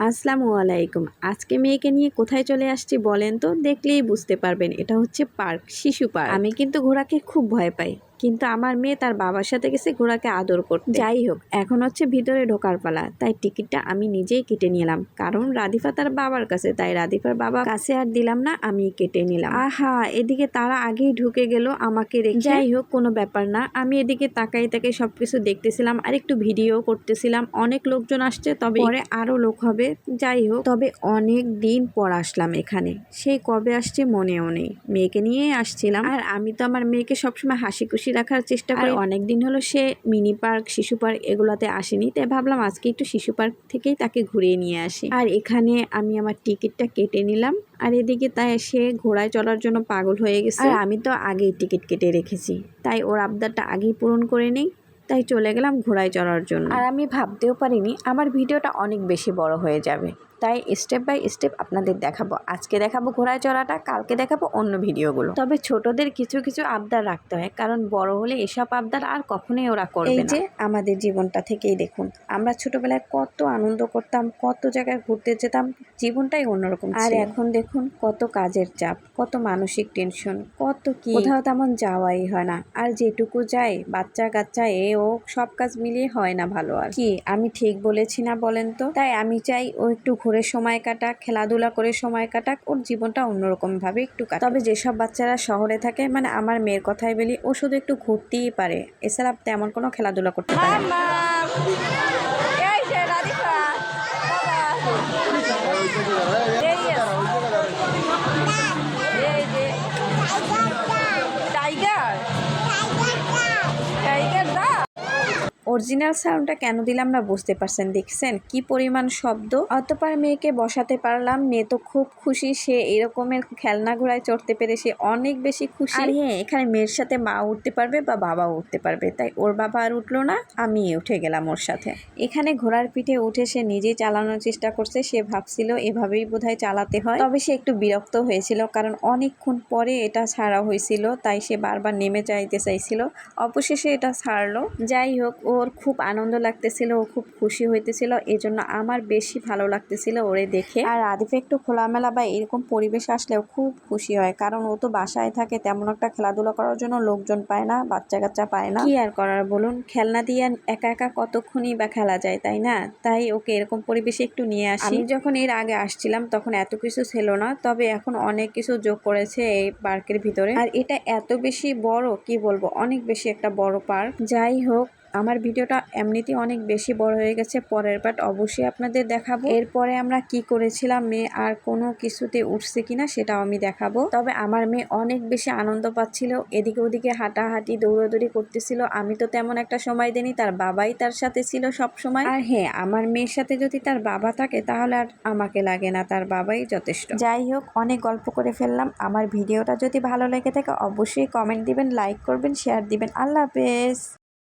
আসসালামু আলাইকুম। আজকে মেয়েকে নিয়ে কোথায় চলে আসছি বলেন তো? দেখলেই বুঝতে পারবেন, এটা হচ্ছে পার্ক, শিশু পার্ক। আমি কিন্তু ঘোড়াকে খুব ভয় পাই। কিন্তু আমার মেয়ে তার বাবার সাথে গেছে ঘোড়াকে আদর করতে। যাই হোক, এখন হচ্ছে ভিতরে ঢোকার পালা। তাই টিকিটটা আমি নিজেই কেটে নিলাম। কারণ রাধিফা তার বাবার কাছে, তাই রাধিফার বাবা কাছে আর দিলাম না, আমি কেটে নিলাম। আহা, এদিকে তারা আগেই ঢুকে গেল আমাকে রেখে। যাই হোক, কোনো ব্যাপার না। আমি এদিকে তাকাই তাকাই সবকিছু দেখতেছিলাম আর একটু ভিডিও করতেছিলাম। অনেক লোকজন আসছে, তবে পরে আরও লোক হবে। যাই হোক, তবে অনেক দিন পর আসলাম এখানে। সেই কবে আসছে মনেও নেই। মেয়েকে নিয়েই আসছিলাম। আর আমি তো আমার মেয়েকে সবসময় হাসি খুশি রাখার চেষ্টা করি। অনেক দিন হলো সে মিনি পার্ক শিশু পার্ক এগুলোতে আসেনি তাই ভাবলাম আজকে একটু শিশু পার্ক থেকেই তাকে ঘুরিয়ে নিয়ে আসি। আর এখানে আমি আমার টিকিটটা কেটে নিলাম আর এদিকে তাই সে ঘোড়ায় চলার জন্য পাগল হয়ে গেছে। আর আমি তো আগেই টিকিট কেটে রেখেছি তাই ওর আবদারটা আগেই পূরণ করে নেই। তাই চলে গেলাম ঘোড়ায় চড়ার জন্য। আর আমি ভাবতেও পারিনি আমার ভিডিওটা অনেক বেশি বড় হয়ে যাবে। তাই স্টেপ বাই স্টেপ আপনাদের দেখাবো। আজকে দেখাবো ঘোড়ায় চড়াটা কালকে দেখাবো অন্য ভিডিওগুলো। তবে ছোটদের কিছু কিছু আবদার রাখতে হয় কারণ বড় হলে এসব আবদার আর কখনোই ওরা করবে এই যে আমাদের জীবনটা থেকেই দেখুন আমরা ছোটবেলায় কত আনন্দ করতাম কত জায়গায় ঘুরতে যেতাম জীবনটাই অন্যরকম আর এখন দেখুন কত কাজের চাপ কত মানসিক টেনশন কত কি। কোথাও তেমন যাওয়াই হয় না। আর যেটুকু যায় বাচ্চা কাচ্চা এ ও সব কাজ মিলিয়ে হয় না ভালো আর। কি, আমি ঠিক বলেছি না বলেন তো? তাই আমি চাই ও একটু ঘুরে সময় কাটাক, খেলাধুলা করে সময় কাটাক, ওর জীবনটা অন্যরকম ভাবে একটু কাট তবে যেসব বাচ্চারা শহরে থাকে মানে আমার মেয়ের কথাই বলি, ও শুধু একটু ঘুরতেই পারে। এছাড়া তেমন কোনো খেলাধুলা করতে পারে অরিজিনাল সাউন্ডটা কেন দিলাম না বুঝতে পারছেন দেখছেন? কি পরিমাণ শব্দ? অতপর মেয়েকে বসাতে পারলাম। মেয়ে তো খুব খুশি সে এরকমের খেলনা ঘোড়ায় চড়তে পেরে সে অনেক বেশি খুশি। আর হ্যাঁ এখানে মেয়ের সাথে মা উঠতে পারবে বা বাবা উঠতে পারবে তাই ওর বাবা আর উঠল না আমি উঠে গেলাম ওর সাথে। এখানে ঘোড়ার পিঠে উঠে সে নিজেই চালানোর চেষ্টা করছে সে ভাবছিল এভাবেই বোধহয় চালাতে হয়। তবে সে একটু বিরক্ত হয়েছিল কারণ অনেকক্ষণ পরে এটা ছাড়া হয়েছিল তাই সে বারবার নেমে চাইতে চাইছিল। অবশেষে এটা ছাড়লো। যাই হোক ওর খুব আনন্দ লাগতেছিল, ও খুব খুশি হইতেছিল, এজন্য আমার বেশি ভালো লাগতেছিল ওরে দেখে। আর আদিফে একটু খোলামেলা বা এরকম পরিবেশ আসলেও খুব খুশি হয়, কারণ ও তো বাসায় থাকে, তেমন একটা খেলাধুলা করার জন্য লোকজন পায় না বাচ্চা কাচ্চা পায় না। কি আর করার বলুন, খেলনা দিয়ে একা একা কতক্ষণই বা খেলা যায়, তাই না? তাই ওকে এরকম পরিবেশে একটু নিয়ে আসি। আমি যখন এর আগে আসছিলাম, তখন এত কিছু ছিল না, তবে এখন অনেক কিছু যোগ করেছে এই পার্কের ভিতরে। আর এটা এত বেশি বড়, কি বলব, অনেক বেশি একটা বড় পার্ক। যাই হোক আমার ভিডিওটা এমনিতেই অনেক বেশি বড় হয়ে গেছে, পরের পার্ট অবশ্যই আপনাদের দেখাবো। এরপরে আমরা কি করেছিলাম, মেয়ে আর কোনো কিছুতে উঠছে কিনা সেটাও আমি দেখাবো। তবে আমার মেয়ে অনেক বেশি আনন্দ পাচ্ছিল, এদিকে ওদিকে হাঁটাহাঁটি, দৌড়াদৌড়ি করতেছিল। আমি তো তেমন একটা সময় দিইনি, তার বাবাই তার সাথে ছিল সব সময় আর হ্যাঁ আমার মেয়ের সাথে যদি তার বাবা থাকে, তাহলে আর আমাকে লাগে না, তার বাবাই যথেষ্ট। যাই হোক, অনেক গল্প করে ফেললাম। আমার ভিডিওটা যদি ভালো লেগে থাকে, অবশ্যই কমেন্ট দিবেন লাইক করবেন শেয়ার দিবেন। আল্লাহ হাফেজ!